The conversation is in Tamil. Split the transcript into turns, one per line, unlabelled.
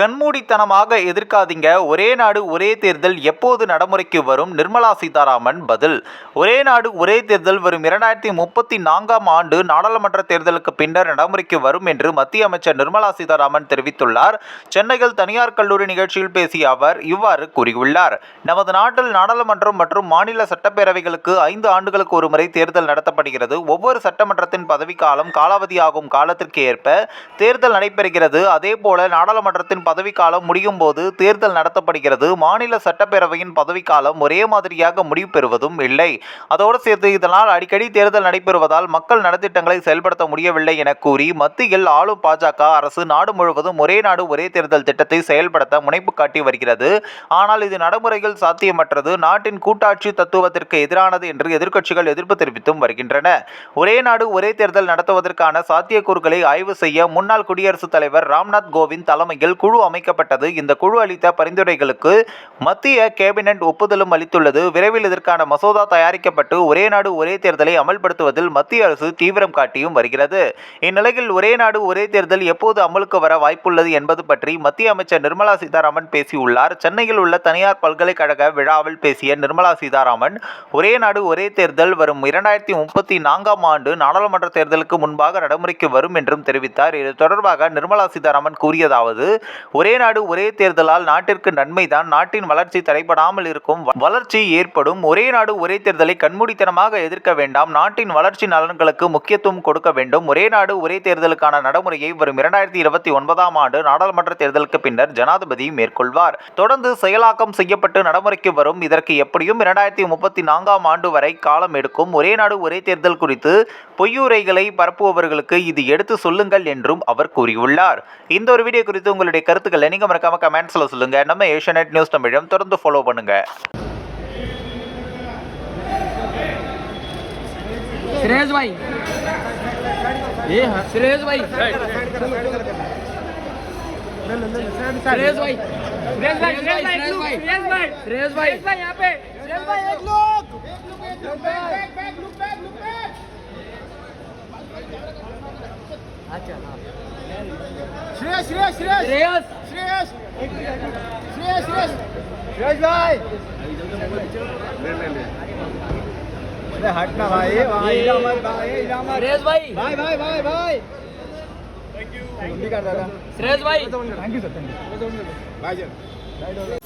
கண்மூடித்தனமாக எதிர்க்காதீங்க ஒரே நாடு ஒரே தேர்தல் எப்போது நடைமுறைக்கு வரும் நிர்மலா சீதாராமன் பதில் ஒரே நாடு ஒரே தேர்தல் வரும் இரண்டாயிரத்தி முப்பத்தி நான்காம் ஆண்டு நாடாளுமன்ற தேர்தலுக்கு பின்னர் நடைமுறைக்கு வரும் என்று மத்திய அமைச்சர் நிர்மலா சீதாராமன் தெரிவித்துள்ளார் சென்னையில் தனியார் கல்லூரி நிகழ்ச்சியில் பேசிய அவர் இவ்வாறு கூறியுள்ளார் நமது நாட்டில் நாடாளுமன்றம் மற்றும் மாநில சட்டப்பேரவைகளுக்கு ஐந்து ஆண்டுகளுக்கு ஒரு முறை தேர்தல் நடத்தப்படுகிறது ஒவ்வொரு சட்டமன்றத்தின் பதவிக்காலம் காலாவதியாகும் காலத்திற்கு ஏற்ப தேர்தல் நடைபெறுகிறது அதேபோல நாடாளுமன்றத்தின் பதவிக்காலம் முடியும் போது தேர்தல் நடத்தப்படுகிறது மாநில சட்டப்பேரவையின் பதவிக்காலம் ஒரே மாதிரியாக முடிவு பெறுவதும் இல்லை அதோடு சேர்த்து இதனால் அடிக்கடி தேர்தல் நடைபெறுவதால் மக்கள் நலத்திட்டங்களை செயல்படுத்த முடியவில்லை என கூறி மத்தியில் ஆளும் பாஜக அரசு நாடு முழுவதும் ஒரே நாடு ஒரே தேர்தல் திட்டத்தை செயல்படுத்த முனைப்பு காட்டி வருகிறது ஆனால் இது நடைமுறையில் சாத்தியமற்றது நாட்டின் கூட்டாட்சி தத்துவத்திற்கு எதிரானது என்று எதிர்க்கட்சிகள் எதிர்ப்பு தெரிவித்தும் வருகின்றன ஒரே நாடு ஒரே தேர்தல் நடத்துவதற்கான சாத்தியக்கூறுகளை ஆய்வு செய்ய முன்னாள் குடியரசுத் தலைவர் ராம்நாத் கோவிந்த் தலைமையில் குழு குழு அமைக்கப்பட்டது இந்த குழு அளித்த பரிந்துரைகளுக்கு மத்திய கேபினட் ஒப்புதலும் அளித்துள்ளது விரைவில் இதற்கான மசோதா தயாரிக்கப்பட்டு ஒரே நாடு ஒரே தேர்தலை அமல்படுத்துவதில் மத்திய அரசு தீவிரம் காட்டியும் வருகிறது இந்நிலையில் ஒரே நாடு ஒரே தேர்தல் எப்போது அமலுக்கு வர வாய்ப்புள்ளது என்பது பற்றி மத்திய அமைச்சர் நிர்மலா சீதாராமன் பேசியுள்ளார் சென்னையில் உள்ள தனியார் பல்கலைக்கழக விழாவில் பேசிய நிர்மலா சீதாராமன் ஒரே நாடு ஒரே தேர்தல் வரும் இரண்டாயிரத்தி முப்பத்தி நான்காம் ஆண்டு நாடாளுமன்ற தேர்தலுக்கு முன்பாக நடைமுறைக்கு வரும் என்றும் தெரிவித்தார் இது தொடர்பாக நிர்மலா சீதாராமன் கூறியதாவது ஒரே நாடு ஒரே தேர்தலால் நாட்டிற்கு நன்மைதான் நாட்டின் வளர்ச்சி தடைபடாமல் இருக்கும் வளர்ச்சி ஏற்படும் ஒரே நாடு ஒரே தேர்தலை கண்மூடித்தனமாக எதிர்க்க வேண்டாம் நாட்டின் வளர்ச்சி நலன்களுக்கு முக்கியத்துவம் கொடுக்க வேண்டும் ஒரே நாடு ஒரே தேர்தலுக்கான நடைமுறையை வரும் இரண்டாயிரத்தி இருபத்தி ஒன்பதாம் ஆண்டு நாடாளுமன்ற தேர்தலுக்கு பின்னர் ஜனாதிபதி மேற்கொள்வார் தொடர்ந்து செயலாக்கம் செய்யப்பட்டு நடைமுறைக்கு வரும் இதற்கு எப்படியும் இரண்டாயிரத்தி முப்பத்தி நான்காம் ஆண்டு வரை காலம் எடுக்கும் ஒரே நாடு ஒரே தேர்தல் குறித்து பொய்யுரைகளை பரப்புபவர்களுக்கு இது எடுத்து சொல்லுங்கள் என்றும் அவர் கூறியுள்ளார் இந்த ஒரு வீடியோ குறித்து உங்களுடைய கருத்துக்களை நீங்கள் மறக்காம கமெண்ட்ஸில் சொல்லுங்க நம்ம ஏஷியநெட் நியூஸ் தமிழம் தொடர்ந்து ஃபாலோ பண்ணுங்க सुरेश भाई ये सुरेश भाई सुरेश भाई सुरेश भाई सुरेश भाई सुरेश भाई सुरेश भाई पे सुरेश भाई एक लोग શ્રેયસ શ્રેયસ શ્રેયસ શ્રેયસ શ્રેયસ શ્રેયસ શ્રેયસભાઈ અરે હટ ના ભાઈ ભાઈ ઇલામત ભાઈ ઇલામત શ્રેયસભાઈ ભાઈ ભાઈ ભાઈ ભાઈ thank you Shreyasbhai thank you sir thank you bye sir